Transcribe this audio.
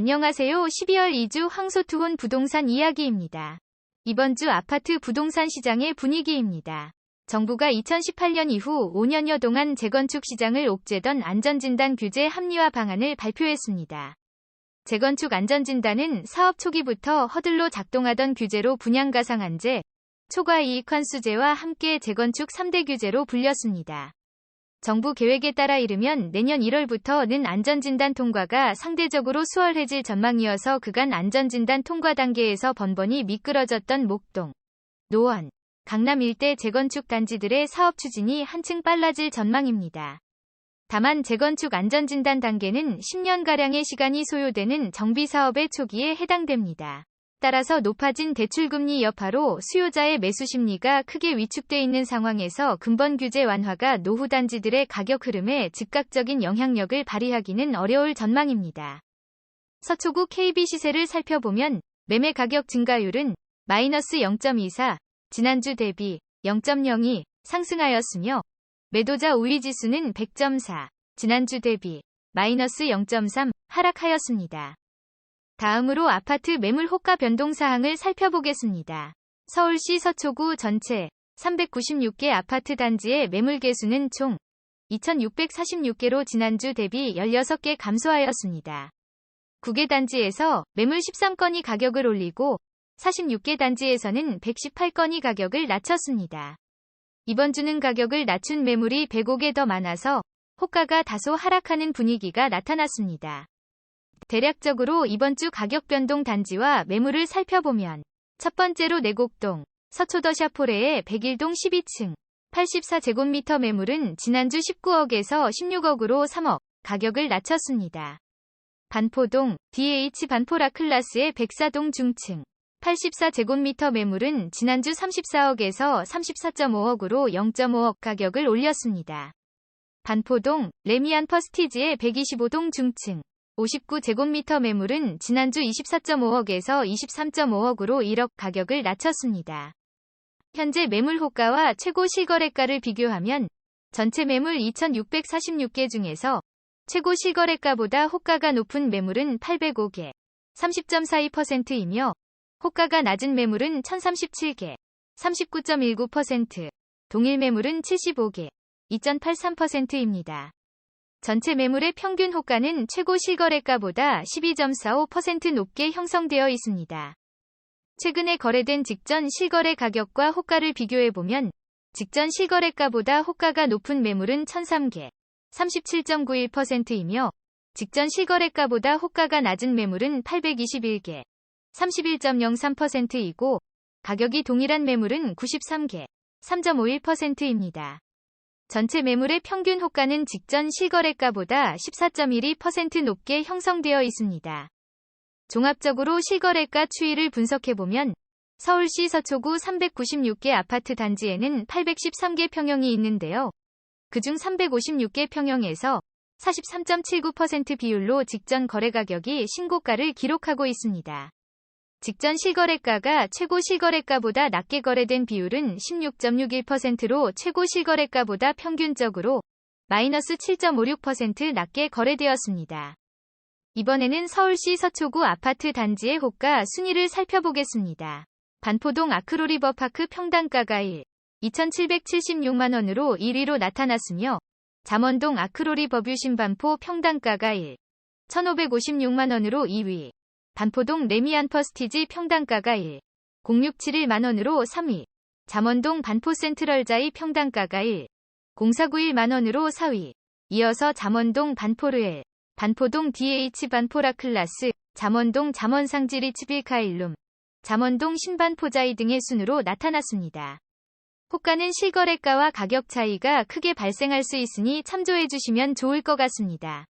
안녕하세요. 12월 2주 황소투혼 부동산 이야기입니다. 이번 주 아파트 부동산 시장의 분위기입니다. 정부가 2018년 이후 5년여 동안 재건축 시장을 옥죄던 안전진단 규제 합리화 방안을 발표했습니다. 재건축 안전진단은 사업 초기부터 허들로 작동하던 규제로 분양가상한제, 초과이익환수제와 함께 재건축 3대 규제로 불렸습니다. 정부 계획에 따라 이르면 내년 1월부터는 안전진단 통과가 상대적으로 수월해질 전망이어서 그간 안전진단 통과 단계에서 번번이 미끄러졌던 목동, 노원, 강남 일대 재건축 단지들의 사업 추진이 한층 빨라질 전망입니다. 다만 재건축 안전진단 단계는 10년가량의 시간이 소요되는 정비 사업의 초기에 해당됩니다. 따라서 높아진 대출금리 여파로 수요자의 매수 심리가 크게 위축돼 있는 상황에서 근본 규제 완화가 노후 단지들의 가격 흐름에 즉각적인 영향력을 발휘하기는 어려울 전망입니다. 서초구 KB 시세를 살펴보면 매매 가격 증가율은 마이너스 0.24, 지난주 대비 0.02 상승하였으며 매도자 우위 지수는 100.4, 지난주 대비 마이너스 0.3 하락하였습니다. 다음으로 아파트 매물 호가 변동 사항을 살펴보겠습니다. 서울시 서초구 전체 396개 아파트 단지의 매물 개수는 총 2646개로 지난주 대비 16개 감소하였습니다. 9개 단지에서 매물 13건이 가격을 올리고 46개 단지에서는 118건이 가격을 낮췄습니다. 이번 주는 가격을 낮춘 매물이 105개 더 많아서 호가가 다소 하락하는 분위기가 나타났습니다. 대략적으로 이번 주 가격 변동 단지와 매물을 살펴보면 첫 번째로 내곡동, 서초더샤포레의 101동 12층, 84제곱미터 매물은 지난주 19억에서 16억으로 3억 가격을 낮췄습니다. 반포동, DH 반포라 클라스의 104동 중층, 84제곱미터 매물은 지난주 34억에서 34.5억으로 0.5억 가격을 올렸습니다. 반포동, 레미안 퍼스티지의 125동 중층, 59제곱미터 매물은 지난주 24.5억에서 23.5억으로 1억 가격을 낮췄습니다. 현재 매물 호가와 최고 실거래가를 비교하면 전체 매물 2,646개 중에서 최고 실거래가보다 호가가 높은 매물은 805개, 30.42%이며 호가가 낮은 매물은 1,037개, 39.19%, 동일 매물은 75개, 2.83%입니다. 전체 매물의 평균 호가는 최고 실거래가보다 12.45% 높게 형성되어 있습니다. 최근에 거래된 직전 실거래 가격과 호가를 비교해보면 직전 실거래가보다 호가가 높은 매물은 1003개, 37.91%이며 직전 실거래가보다 호가가 낮은 매물은 821개, 31.03%이고 가격이 동일한 매물은 93개, 3.51%입니다. 전체 매물의 평균 호가는 직전 실거래가보다 14.12% 높게 형성되어 있습니다. 종합적으로 실거래가 추이를 분석해보면 서울시 서초구 396개 아파트 단지에는 813개 평형이 있는데요. 그중 356개 평형에서 43.79% 비율로 직전 거래 가격이 신고가를 기록하고 있습니다. 직전 실거래가가 최고 실거래가보다 낮게 거래된 비율은 16.61%로 최고 실거래가보다 평균적으로 마이너스 7.56% 낮게 거래되었습니다. 이번에는 서울시 서초구 아파트 단지의 호가 순위를 살펴보겠습니다. 반포동 아크로리버파크 평당가가 1, 2,776만원으로 1위로 나타났으며 잠원동 아크로리버뷰 신반포 평당가가 1, 1,556만원으로 2위, 반포동 레미안 퍼스티지 평당가가 1, 0671 만원으로 3위, 잠원동 반포 센트럴자이 평당가가 1, 0491 만원으로 4위, 이어서 잠원동 반포르엘, 반포동 DH 반포라 클라스, 잠원동 잠원상지리 치빌카일룸, 잠원동 신반포자이 등의 순으로 나타났습니다. 호가는 실거래가와 가격 차이가 크게 발생할 수 있으니 참조해 주시면 좋을 것 같습니다.